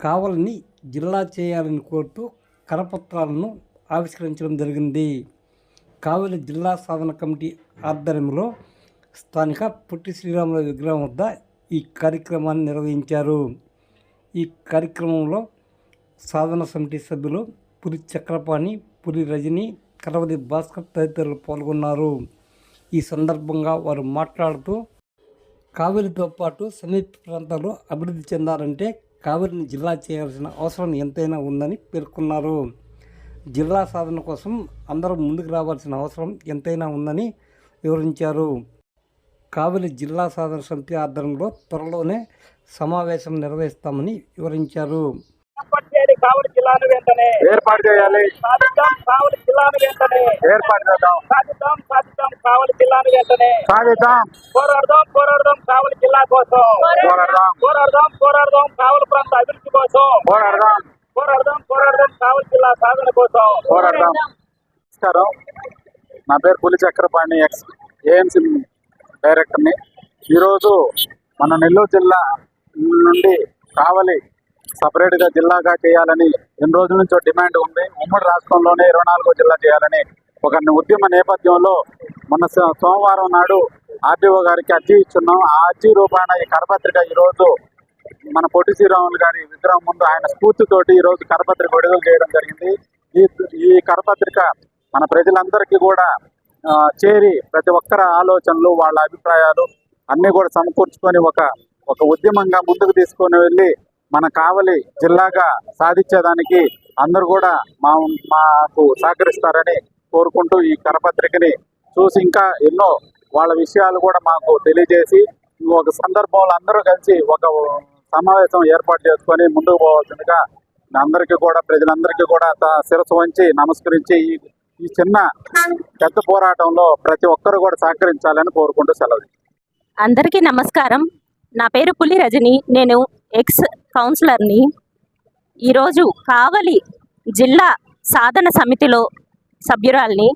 కావలిని జిల్లా చేయాలని కోరుతూ కరపత్రాలను ఆవిష్కరించడం జరిగింది. కావలి జిల్లా సాధన కమిటీ ఆధ్వర్యంలో స్థానిక పుట్టి శ్రీరాముల విగ్రహం వద్ద ఈ కార్యక్రమాన్ని నిర్వహించారు. ఈ కార్యక్రమంలో సాధన సమితి సభ్యులు పురి చక్రపాణి పురి రజని కరవది భాస్కర్ తదితరులు పాల్గొన్నారు. ఈ సందర్భంగా వారు మాట్లాడుతూ కావేరితో పాటు సమీప ప్రాంతాలు అభివృద్ధి చెందాలంటే కావేరిని జిల్లా చేయాల్సిన అవసరం ఎంతైనా ఉందని పేర్కొన్నారు. జిల్లా సాధన కోసం అందరూ ముందుకు రావాల్సిన అవసరం ఎంతైనా ఉందని వివరించారు. కావలి జిల్లా సాధన సమితి ఆధ్వర్యంలో త్వరలోనే సమావేశం నిర్వహిస్తామని వివరించారు. కావలి జిల్లాను వెంటనే. ఏర్పాటు చేయాలి. సాధిద్దాం కావలి జిల్లాను వెంటనే. ఏర్పాటు చేద్దాం. సాధిద్దాం సాధిద్దాం కావలి జిల్లాను వెంటనే. సాధిద్దాం. పోరాడదాం పోరాడదాం కావలి జిల్లా కోసం. పోరాడదాం. పోరాడదాం పోరాడదాం కావలి ప్రాంత అభివృద్ధి కోసం. పోరాడదాం. పోరాడదాం పోరాడదాం కావలి జిల్లా సాధన కోసం. పోరాడదాం. నమస్కారం. నా పేరు పులి చక్రపాణి ఎక్స్ ఏఎంసీ డైరెక్టర్ని. ఈరోజు మన నెల్లూరు జిల్లా నుండి కావలి సపరేట్గా జిల్లాగా చేయాలని ఎన్ని రోజుల నుంచో డిమాండ్ ఉంది. ఉమ్మడి రాష్ట్రంలోనే ఇరవై నాలుగో జిల్లా చేయాలని ఒక ఉద్యమ నేపథ్యంలో మన సో- సోమవారం నాడు ఆర్డీఓ గారికి అర్జీ ఇచ్చున్నాం. ఆ అర్జీ రూపాన ఈ కరపత్రిక ఈరోజు మన పొట్టి శ్రీరాములు గారి విగ్రహం ముందు ఆయన స్ఫూర్తితోటి ఈరోజు కరపత్రిక విడుదల చేయడం జరిగింది. ఈ ఈ కరపత్రిక మన ప్రజలందరికీ కూడా చేరి ప్రతి ఒక్కరి ఆలోచనలు వాళ్ళ అభిప్రాయాలు అన్నీ కూడా సమకూర్చుకొని ఒక ఒక ఉద్యమంగా ముందుకు తీసుకొని వెళ్ళి మన కావలి జిల్లాగా సాధించేదానికి అందరూ కూడా మా మాకు సహకరిస్తారని కోరుకుంటూ ఈ కరపత్రికని చూసి ఇంకా ఎన్నో వాళ్ళ విషయాలు కూడా మాకు తెలియజేసి ఒక సందర్భంలో అందరూ కలిసి ఒక సమావేశం ఏర్పాటు చేసుకొని ముందుకు పోవాల్సిందిగా అందరికీ కూడా ప్రజలందరికీ కూడా త- శిరస్సు వంచి నమస్కరించి ఈ ఈ చిన్న పెద్ద పోరాటంలో ప్రతి ఒక్కరు కూడా సహకరించాలని కోరుకుంటూ సెలవు. అందరికీ నమస్కారం. నా పేరు పులి రజని. నేను ఎక్స్ కౌన్సిలర్ని ఈరోజు కావలి జిల్లా సాధన సమితిలో సభ్యురాల్ని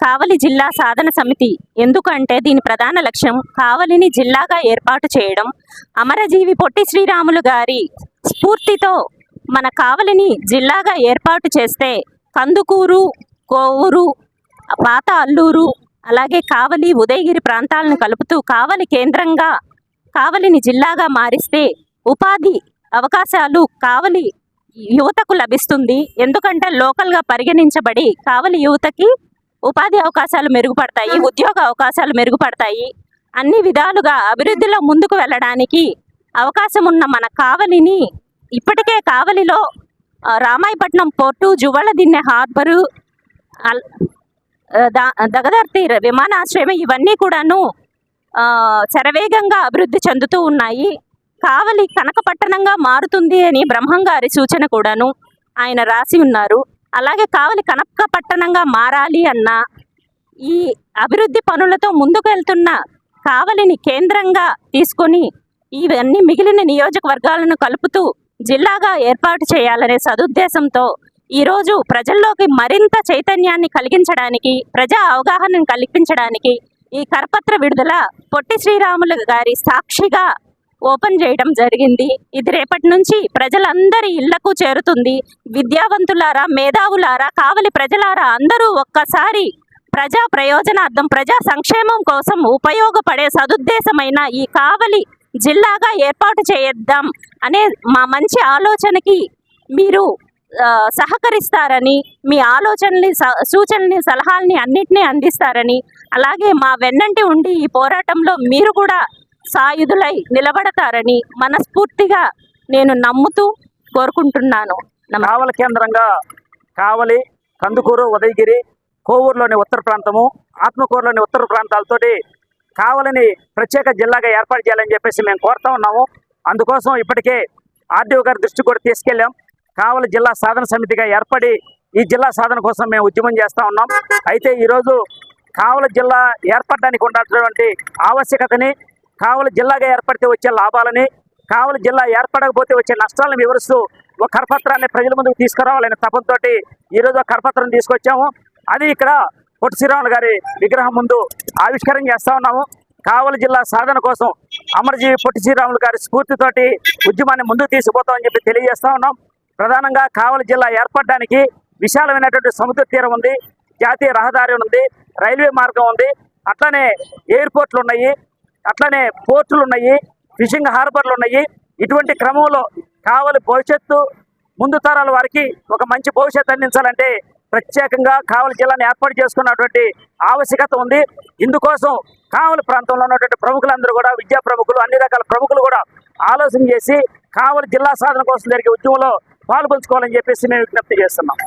కావలి జిల్లా సాధన సమితి ఎందుకంటే దీని ప్రధాన లక్ష్యం కావలిని జిల్లాగా ఏర్పాటు చేయడం. అమరజీవి పొట్టి శ్రీరాములు గారి స్ఫూర్తితో మన కావలిని జిల్లాగా ఏర్పాటు చేస్తే కందుకూరు కోవూరు పాత అల్లూరు అలాగే కావలి ఉదయగిరి ప్రాంతాలను కలుపుతూ కావలి కేంద్రంగా కావలిని జిల్లాగా మారిస్తే ఉపాధి అవకాశాలు కావలి యువతకు లభిస్తుంది. ఎందుకంటే లోకల్గా పరిగణించబడి కావలి యువతకి ఉపాధి అవకాశాలు మెరుగుపడతాయి ఉద్యోగ అవకాశాలు మెరుగుపడతాయి. అన్ని విధాలుగా అభివృద్ధిలో ముందుకు వెళ్ళడానికి అవకాశం ఉన్న మన కావలిని ఇప్పటికే కావలిలో రామాయపట్నం పోర్టు జువ్వలదిన్నె హార్బరు అల్- దగదర్తి విమానాశ్రయం ఇవన్నీ కూడాను శరవేగంగా అభివృద్ధి చెందుతూ ఉన్నాయి. కావలి కనకపట్టణంగా మారుతుంది అని బ్రహ్మం గారి సూచన కూడాను ఆయన రాసి ఉన్నారు. అలాగే కావలి కనక పట్టణంగా మారాలి అన్న ఈ అభివృద్ధి పనులతో ముందుకెళ్తున్న కావలిని కేంద్రంగా తీసుకొని ఇవన్నీ మిగిలిన నియోజకవర్గాలను కలుపుతూ జిల్లాగా ఏర్పాటు చేయాలనే సదుద్దేశంతో ఈరోజు ప్రజల్లోకి మరింత చైతన్యాన్ని కలిగించడానికి ప్రజా అవగాహనను కల్పించడానికి ఈ కరపత్ర విడుదల పొట్టి శ్రీరాములు గారి సాక్షిగా ఓపెన్ చేయడం జరిగింది. ఇది రేపటి నుంచి ప్రజలందరి ఇళ్ళకు చేరుతుంది. విద్యావంతులారా మేధావులారా కావలి ప్రజలారా అందరూ ఒక్కసారి ప్రజా ప్రయోజనార్థం ప్రజా సంక్షేమం కోసం ఉపయోగపడే సదుద్దేశమైన ఈ కావలి జిల్లాగా ఏర్పాటు చేద్దాం అనే మా మంచి ఆలోచనకి మీరు సహకరిస్తారని మీ ఆలోచనల్ని స- సూచనల్ని సలహాల్ని అన్నిటినీ అందిస్తారని అలాగే మా వెన్నంటి ఉండి ఈ పోరాటంలో మీరు కూడా సాయుధులై నిలబడతారని మనస్ఫూర్తిగా నేను నమ్ముతూ కోరుకుంటున్నాను. కావల కేంద్రంగా కావలి కందుకూరు ఉదయగిరి కోవూరులోని ఉత్తర ప్రాంతము ఆత్మకూరులోని ఉత్తర ప్రాంతాలతోటి కావలిని ప్రత్యేక జిల్లాగా ఏర్పాటు చేయాలని చెప్పేసి మేము కోరుతా ఉన్నాము. అందుకోసం ఇప్పటికే ఆర్డీఓ గారి దృష్టి కూడా తీసుకెళ్ళాం. కావలి జిల్లా సాధన సమితిగా ఏర్పడి ఈ జిల్లా సాధన కోసం మేము ఉద్యమం చేస్తూ ఉన్నాం. అయితే ఈరోజు కావలి జిల్లా ఏర్పడడానికి ఉండాల్సినటువంటి ఆవశ్యకతని కావలి జిల్లాగా ఏర్పడితే వచ్చే లాభాలని కావలి జిల్లా ఏర్పడకపోతే వచ్చే నష్టాలను వివరిస్తూ ఒక కరపత్రాన్ని ప్రజల ముందుకు తీసుకురావాలనే తపంతో ఈరోజు ఒక కరపత్రం తీసుకొచ్చాము. అది ఇక్కడ పొట్టి శ్రీరాములు గారి విగ్రహం ముందు ఆవిష్కరణ చేస్తా ఉన్నాము. కావలి జిల్లా సాధన కోసం అమరజీవి పొట్టి శ్రీరాములు గారి స్ఫూర్తితోటి ఉద్యమాన్ని ముందుకు తీసుకుపోతామని చెప్పి తెలియజేస్తా ఉన్నాం. ప్రధానంగా కావలి జిల్లా ఏర్పడడానికి విశాలమైనటువంటి సముద్ర తీరం ఉంది జాతీయ రహదారి ఉంది రైల్వే మార్గం ఉంది. అట్లనే ఎయిర్పోర్ట్లు ఉన్నాయి. అట్లనే పోర్టులు ఉన్నాయి ఫిషింగ్ హార్బర్లు ఉన్నాయి. ఇటువంటి క్రమంలో కావలి భవిష్యత్తు ముందు తరాల వారికి ఒక మంచి భవిష్యత్తు అందించాలంటే ప్రత్యేకంగా కావలి జిల్లాను ఏర్పాటు చేసుకున్నటువంటి ఆవశ్యకత ఉంది. ఇందుకోసం కావలి ప్రాంతంలో ఉన్నటువంటి ప్రముఖులందరూ కూడా విద్యా ప్రముఖులు అన్ని రకాల ప్రముఖులు కూడా ఆలోచన చేసి కావలి జిల్లా సాధన కోసం జరిగే ఉద్యమంలో పాల్పంచుకోవాలని చెప్పేసి మేము విజ్ఞప్తి చేస్తున్నాం.